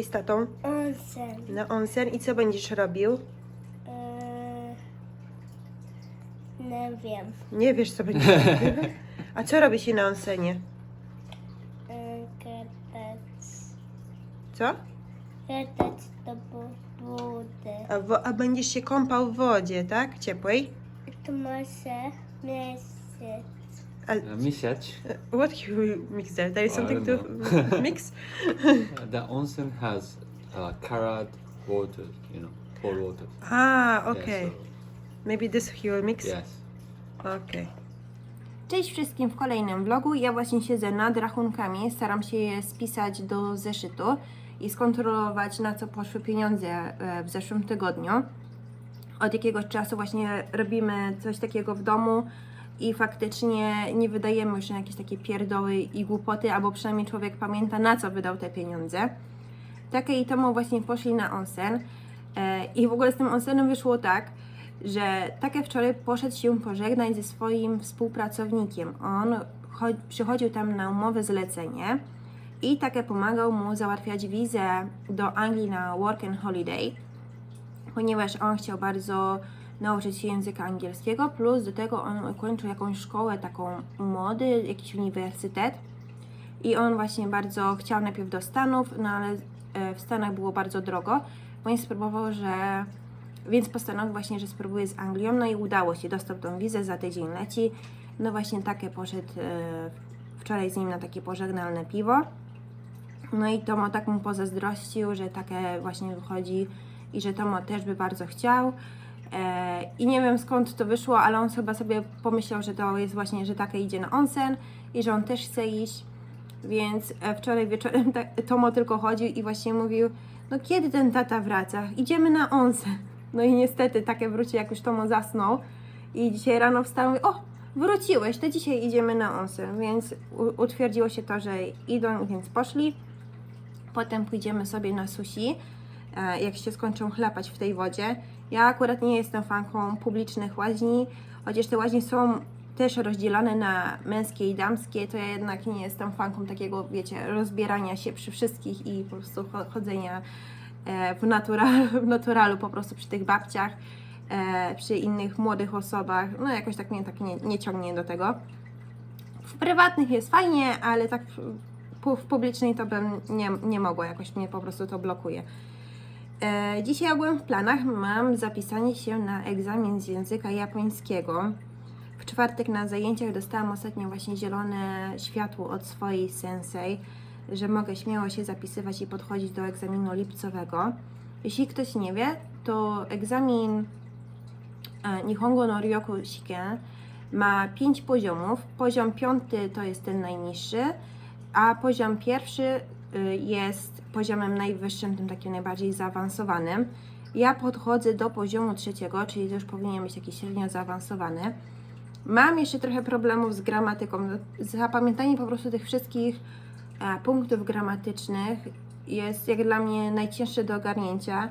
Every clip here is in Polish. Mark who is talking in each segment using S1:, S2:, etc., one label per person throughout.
S1: dzisiaj z tatą?
S2: Onsen.
S1: Na onsen i co będziesz robił?
S2: Eee, nie wiem.
S1: Nie wiesz, co będziesz robił? A co robi się na onsenie?
S2: Eee, gadać.
S1: Co?
S2: Gadać do bu- budy.
S1: A, wo- a będziesz się kąpał w wodzie, tak? Ciepłej?
S2: Tu może miesiąc.
S1: A,
S3: Uh, Misiać.
S1: what you mix there? There is something to mix?
S3: The onsen has uh, carrot water, you know, cold water.
S1: A,
S3: Yeah,
S1: okay.
S3: so-
S1: Maybe this he will mix?
S3: yes.
S1: Okej. Cześć wszystkim w kolejnym vlogu. Ja właśnie siedzę nad rachunkami, staram się je spisać do zeszytu i skontrolować na co poszły pieniądze e, w zeszłym tygodniu. Od jakiegoś czasu właśnie robimy coś takiego w domu i faktycznie nie wydajemy już na jakieś takie pierdoły i głupoty, albo przynajmniej człowiek pamięta na co wydał te pieniądze. Takie i Tomo właśnie poszli na onsen e, i w ogóle z tym onsenem wyszło tak, że takie wczoraj poszedł się pożegnać ze swoim współpracownikiem. On cho- przychodził tam na umowę zlecenie i takie pomagał mu załatwiać wizę do Anglii na work and holiday, ponieważ on chciał bardzo nauczyć się języka angielskiego, plus do tego on ukończył jakąś szkołę taką mody, jakiś uniwersytet i on właśnie bardzo chciał najpierw do Stanów, no ale e, w Stanach było bardzo drogo, więc spróbował, że więc postanowił właśnie, że spróbuje z Anglią, no i udało się, dostał tą wizę, za tydzień leci. No właśnie takie poszedł e, wczoraj z nim na takie pożegnalne piwo. No i Tomo tak mu pozazdrościł, że takie właśnie wychodzi i że Tomo też by bardzo chciał. E, I nie wiem skąd to wyszło, ale on chyba sobie pomyślał, że to jest właśnie, że takie idzie na onsen i że on też chce iść. Więc e, wczoraj wieczorem Tomo tylko chodził i właśnie mówił, no kiedy ten tata wraca? Idziemy na onsen. No i niestety takie wróci, jak już Tomo zasnął. I dzisiaj rano wstał i mówi, o, wróciłeś, to dzisiaj idziemy na onsen. Więc utwierdziło się to, że idą, więc poszli. Potem pójdziemy sobie na sushi, e, jak się skończą chlapać w tej wodzie. Ja akurat nie jestem fanką publicznych łaźni, chociaż te łaźnie są też rozdzielone na męskie i damskie, to ja jednak nie jestem fanką takiego, wiecie, rozbierania się przy wszystkich i po prostu cho- chodzenia e, w, natural, w naturalu po prostu przy tych babciach, e, przy innych młodych osobach. No jakoś tak mnie tak nie, nie ciągnie do tego. W prywatnych jest fajnie, ale tak w publicznej to bym nie, nie mogła, jakoś mnie po prostu to blokuje. E, dzisiaj ogółem w planach mam zapisanie się na egzamin z języka japońskiego. W czwartek na zajęciach dostałam ostatnio właśnie zielone światło od swojej sensei, że mogę śmiało się zapisywać i podchodzić do egzaminu lipcowego. Jeśli ktoś nie wie, to egzamin e, Nihongo no Ryoku Shiken ma 5 poziomów. Poziom piąty to jest ten najniższy, a poziom pierwszy jest poziomem najwyższym, tym takim najbardziej zaawansowanym. Ja podchodzę do poziomu trzeciego, czyli to już powinien być jakiś średnio zaawansowany. Mam jeszcze trochę problemów z gramatyką. Zapamiętanie po prostu tych wszystkich e, punktów gramatycznych jest jak dla mnie najcięższe do ogarnięcia,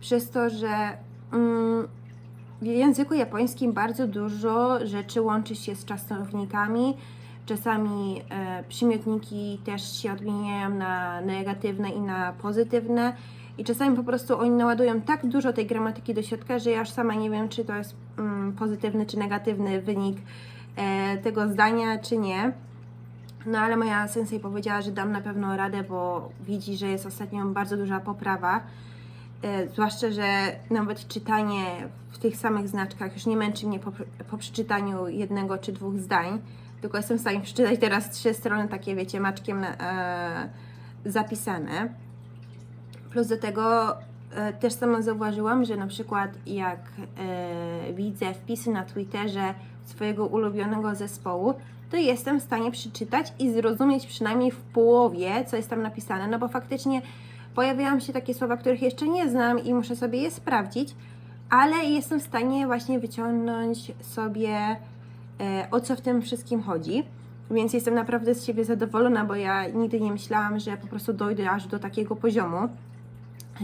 S1: przez to, że mm, w języku japońskim bardzo dużo rzeczy łączy się z czasownikami. Czasami e, przymiotniki też się odmieniają na negatywne i na pozytywne. I czasami po prostu oni naładują tak dużo tej gramatyki do środka, że ja już sama nie wiem, czy to jest mm, pozytywny czy negatywny wynik e, tego zdania, czy nie. No ale moja sensei powiedziała, że dam na pewno radę, bo widzi, że jest ostatnio bardzo duża poprawa. E, zwłaszcza, że nawet czytanie w tych samych znaczkach już nie męczy mnie po, po przeczytaniu jednego czy dwóch zdań, tylko jestem w stanie przeczytać teraz trzy strony takie, wiecie, maczkiem e, zapisane. Plus do tego e, też sama zauważyłam, że na przykład jak e, widzę wpisy na Twitterze swojego ulubionego zespołu, to jestem w stanie przeczytać i zrozumieć przynajmniej w połowie, co jest tam napisane, no bo faktycznie pojawiają się takie słowa, których jeszcze nie znam i muszę sobie je sprawdzić, ale jestem w stanie właśnie wyciągnąć sobie o co w tym wszystkim chodzi. Więc jestem naprawdę z siebie zadowolona, bo ja nigdy nie myślałam, że po prostu dojdę aż do takiego poziomu,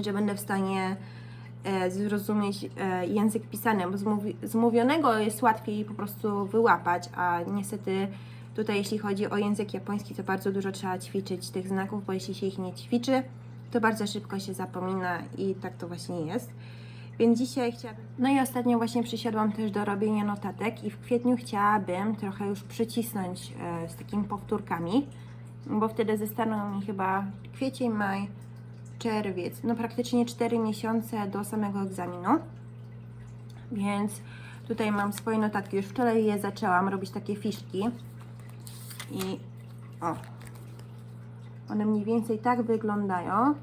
S1: że będę w stanie e, zrozumieć e, język pisany, bo z, mówi- z mówionego jest łatwiej po prostu wyłapać, a niestety tutaj jeśli chodzi o język japoński, to bardzo dużo trzeba ćwiczyć tych znaków, bo jeśli się ich nie ćwiczy, to bardzo szybko się zapomina i tak to właśnie jest. Więc dzisiaj chciałabym. No i ostatnio właśnie przysiadłam też do robienia notatek i w kwietniu chciałabym trochę już przycisnąć e, z takimi powtórkami, bo wtedy zostaną mi chyba kwiecień, maj, czerwiec, no praktycznie 4 miesiące do samego egzaminu. Więc tutaj mam swoje notatki. Już wczoraj je zaczęłam robić takie fiszki. I o, one mniej więcej tak wyglądają.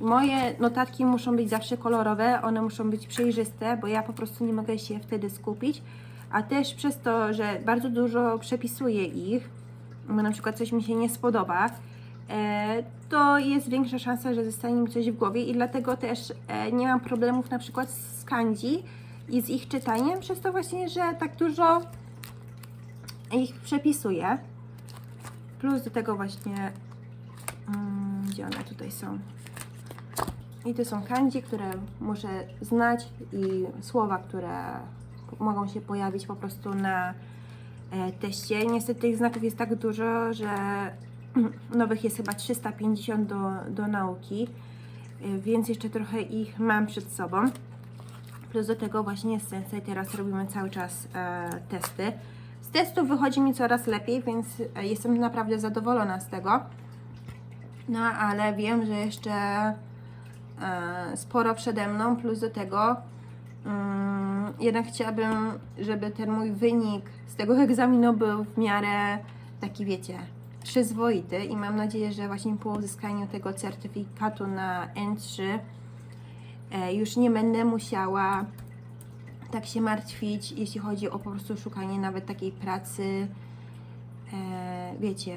S1: Moje notatki muszą być zawsze kolorowe, one muszą być przejrzyste, bo ja po prostu nie mogę się wtedy skupić. A też przez to, że bardzo dużo przepisuję ich, bo na przykład coś mi się nie spodoba, e, to jest większa szansa, że zostanie mi coś w głowie i dlatego też e, nie mam problemów na przykład z kanji i z ich czytaniem, przez to właśnie, że tak dużo ich przepisuję. Plus do tego właśnie, mm, gdzie one tutaj są? I to są kanji, które muszę znać i słowa, które mogą się pojawić po prostu na e, teście. Niestety tych znaków jest tak dużo, że nowych jest chyba 350 do, do nauki, e, więc jeszcze trochę ich mam przed sobą. Plus do tego właśnie z Sensei teraz robimy cały czas e, testy. Z testów wychodzi mi coraz lepiej, więc e, jestem naprawdę zadowolona z tego. No ale wiem, że jeszcze sporo przede mną, plus do tego mm, jednak chciałabym, żeby ten mój wynik z tego egzaminu był w miarę taki, wiecie, przyzwoity i mam nadzieję, że właśnie po uzyskaniu tego certyfikatu na N3 e, już nie będę musiała tak się martwić, jeśli chodzi o po prostu szukanie nawet takiej pracy, e, wiecie,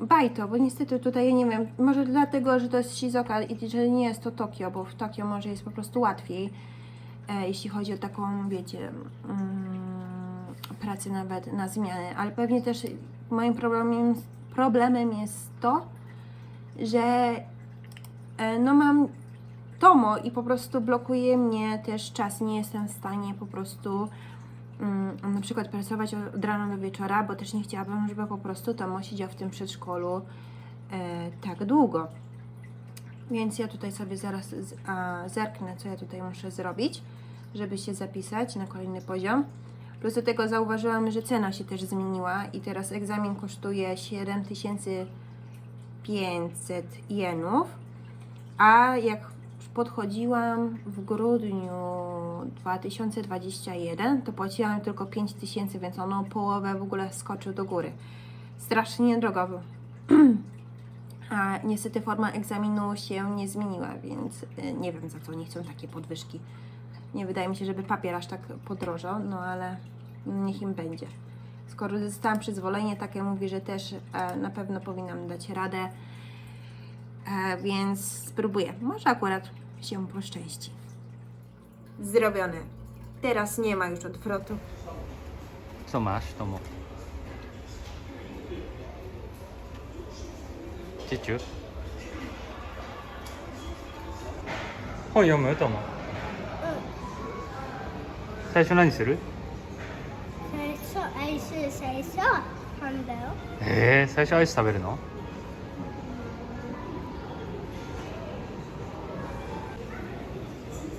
S1: bajto, bo niestety tutaj, ja nie wiem, może dlatego, że to jest Shizuoka i że nie jest to Tokio, bo w Tokio może jest po prostu łatwiej, e, jeśli chodzi o taką, wiecie, mm, pracę nawet na zmianę, ale pewnie też moim problemem, problemem jest to, że e, no mam Tomo i po prostu blokuje mnie też czas. Nie jestem w stanie po prostu mm, na przykład pracować od rana do wieczora, bo też nie chciałabym, żeby po prostu Tomo siedział w tym przedszkolu e, tak długo. Więc ja tutaj sobie zaraz z, a, zerknę, co ja tutaj muszę zrobić, żeby się zapisać na kolejny poziom. Plus do tego zauważyłam, że cena się też zmieniła i teraz egzamin kosztuje 7500 jenów, a jak podchodziłam w grudniu 2021, to płaciłam tylko 5000, więc ono połowę w ogóle skoczył do góry. Strasznie drogo. A niestety forma egzaminu się nie zmieniła, więc y, nie wiem za co nie chcą takie podwyżki. Nie wydaje mi się, żeby papier aż tak podrożał, no ale niech im będzie. Skoro dostałam przyzwolenie, takie mówi, że też e, na pewno powinnam dać radę, e, więc spróbuję. Może akurat się poszczęści. Zrobione. Teraz nie ma już odwrotu.
S3: Co masz, Tomo? Cieciu? 本読むトモ最初何する
S2: 最初、アイス、最初、パンだよ。
S3: えー、最初アイス食べるの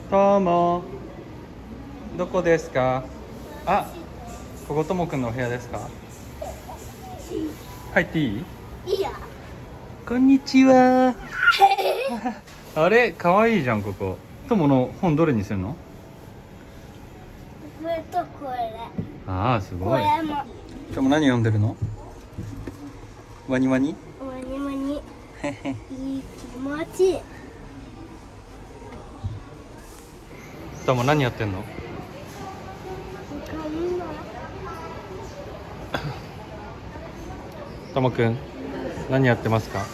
S3: トモどこですか？あここトモくんのお部屋ですか？入っていい？
S2: いいや。
S3: こんにちは。あれ？かわいいじゃんここ。トモの本どれにするの？
S2: これとこれ。
S3: ああす
S2: こ
S3: ごい。
S2: れも。
S3: トモ何読んでるの？ワニワニ？
S2: ワニワニ。いい気持ち。いい。
S3: たも何やってんの？たまくん何やってますか？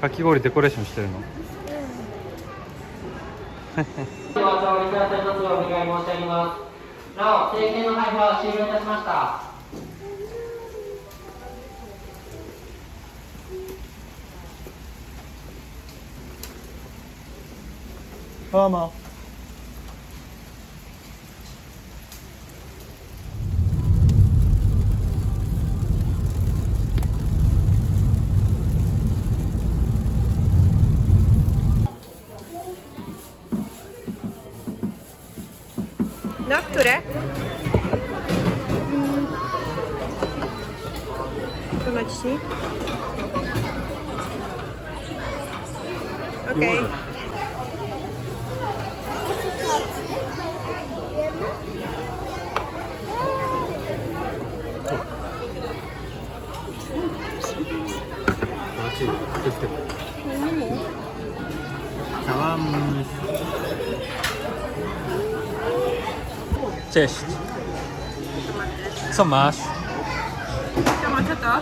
S2: か
S3: き氷デコレーションしてるの、
S4: なお、政権の配布は終了いたしました。
S3: Mama.
S1: No, które? To naciśnij. Okej. Okay. Na dzisiaj? Okej.
S3: Cześć. Co masz?
S1: To ma co to?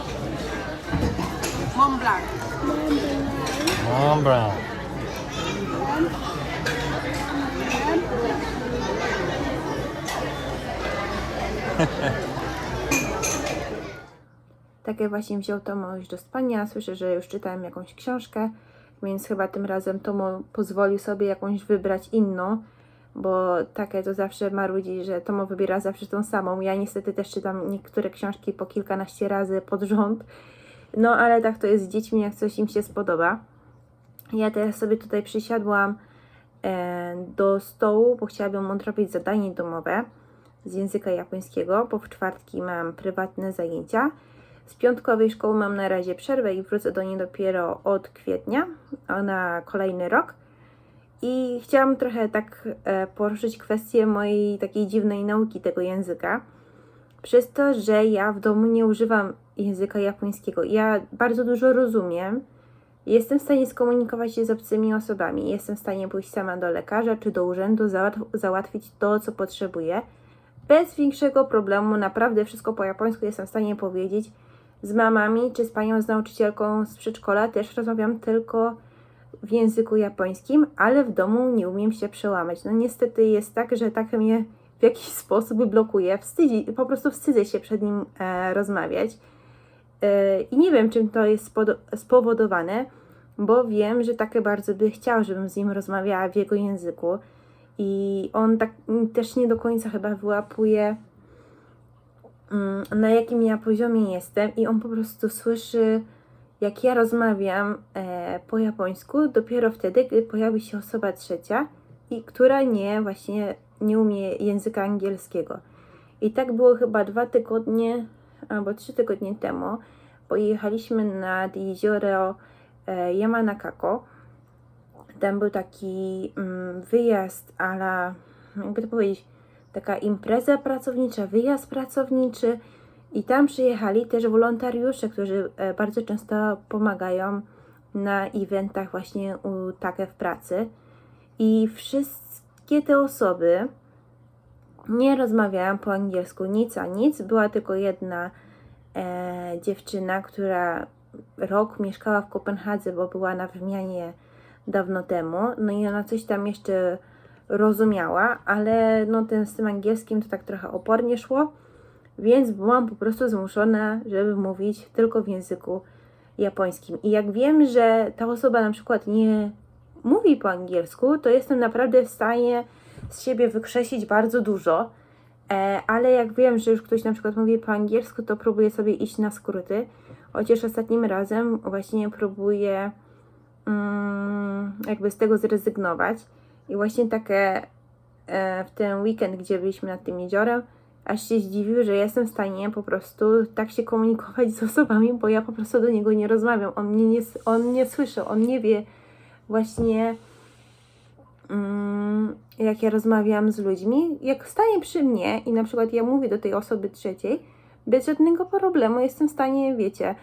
S1: Mont Blanc.
S3: Dobra.
S1: Takie właśnie wziął Tomo już do spania. Słyszę, że już czytałem jakąś książkę, więc chyba tym razem Tomo pozwolił sobie jakąś wybrać inną, bo takie to zawsze marudzi, że Tomo wybiera zawsze tą samą. Ja niestety też czytam niektóre książki po kilkanaście razy pod rząd, no ale tak to jest z dziećmi, jak coś im się spodoba. Ja teraz sobie tutaj przysiadłam e, do stołu, bo chciałabym odrobić zadanie domowe z języka japońskiego, bo w czwartki mam prywatne zajęcia. Z piątkowej szkoły mam na razie przerwę i wrócę do niej dopiero od kwietnia na kolejny rok. I chciałam trochę tak e, poruszyć kwestię mojej takiej dziwnej nauki tego języka. Przez to, że ja w domu nie używam języka japońskiego. Ja bardzo dużo rozumiem. Jestem w stanie skomunikować się z obcymi osobami. Jestem w stanie pójść sama do lekarza czy do urzędu, załatw- załatwić to, co potrzebuję. Bez większego problemu, naprawdę wszystko po japońsku jestem w stanie powiedzieć. Z mamami czy z panią z nauczycielką z przedszkola też rozmawiam tylko w języku japońskim, ale w domu nie umiem się przełamać. No niestety jest tak, że tak mnie w jakiś sposób blokuje. Wstydzi, po prostu wstydzę się przed nim e, rozmawiać. E, I nie wiem, czym to jest spowodowane, bo wiem, że takie bardzo by chciał, żebym z nim rozmawiała w jego języku. I on tak też nie do końca chyba wyłapuje, na jakim ja poziomie jestem, i on po prostu słyszy, jak ja rozmawiam e, po japońsku, dopiero wtedy, gdy pojawi się osoba trzecia, i która nie właśnie nie umie języka angielskiego. I tak było chyba dwa tygodnie albo trzy tygodnie temu. Pojechaliśmy nad jezioro e, Yamanakako. Tam był taki mm, wyjazd, ale jakby to powiedzieć, taka impreza pracownicza, wyjazd pracowniczy. I tam przyjechali też wolontariusze, którzy e, bardzo często pomagają na eventach właśnie u Take w pracy. I wszystkie te osoby nie rozmawiają po angielsku nic a nic. Była tylko jedna e, dziewczyna, która rok mieszkała w Kopenhadze, bo była na wymianie dawno temu. No i ona coś tam jeszcze rozumiała, ale no ten z tym angielskim to tak trochę opornie szło, więc byłam po prostu zmuszona, żeby mówić tylko w języku japońskim. I jak wiem, że ta osoba na przykład nie mówi po angielsku, to jestem naprawdę w stanie z siebie wykrzesić bardzo dużo. E, ale jak wiem, że już ktoś na przykład mówi po angielsku, to próbuję sobie iść na skróty. Chociaż ostatnim razem właśnie próbuję mm, jakby z tego zrezygnować. I właśnie takie e, w ten weekend, gdzie byliśmy nad tym jeziorem, aż się zdziwił, że jestem w stanie po prostu tak się komunikować z osobami, bo ja po prostu do niego nie rozmawiam. On mnie nie, on nie słyszy, on nie wie właśnie mm, jak ja rozmawiam z ludźmi, jak stanie przy mnie i na przykład ja mówię do tej osoby trzeciej, bez żadnego problemu jestem w stanie, wiecie,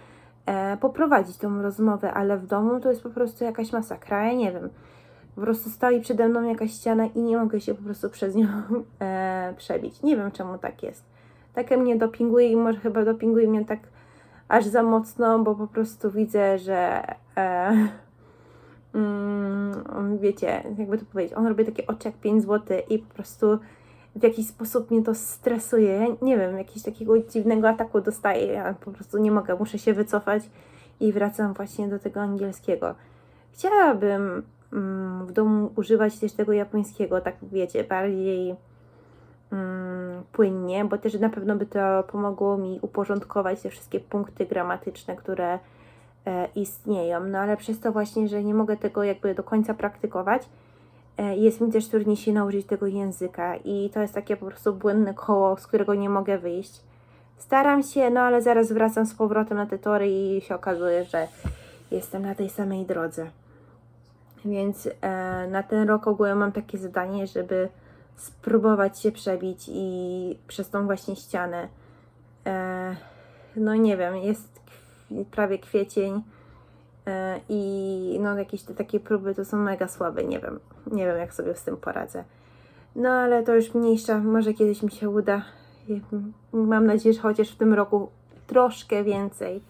S1: e, poprowadzić tą rozmowę, ale w domu to jest po prostu jakaś masakra, ja nie wiem. Po prostu stoi przede mną jakaś ściana i nie mogę się po prostu przez nią e, przebić. Nie wiem czemu tak jest. Takie mnie dopinguje i może chyba dopinguje mnie tak aż za mocno, bo po prostu widzę, że e, mm, wiecie, jakby to powiedzieć, on robi takie oczy jak 5 zł i po prostu w jakiś sposób mnie to stresuje. Nie wiem, jakiegoś takiego dziwnego ataku dostaję. Ja po prostu nie mogę, muszę się wycofać i wracam właśnie do tego angielskiego. Chciałabym w domu używać też tego japońskiego, tak wiecie, bardziej mm, płynnie, bo też na pewno by to pomogło mi uporządkować te wszystkie punkty gramatyczne, które e, istnieją. No ale przez to właśnie, że nie mogę tego jakby do końca praktykować, E, Jest mi też trudniej się nauczyć tego języka i to jest takie po prostu błędne koło, z którego nie mogę wyjść. Staram się, no ale zaraz wracam z powrotem na te tory i się okazuje, że jestem na tej samej drodze. Więc e, na ten rok ogółem mam takie zadanie, żeby spróbować się przebić i przez tą właśnie ścianę. E, no nie wiem, jest prawie kwiecień e, i no jakieś te takie próby to są mega słabe, nie wiem. Nie wiem jak sobie z tym poradzę. No ale to już mniejsza, może kiedyś mi się uda. Mam nadzieję, że chociaż w tym roku troszkę więcej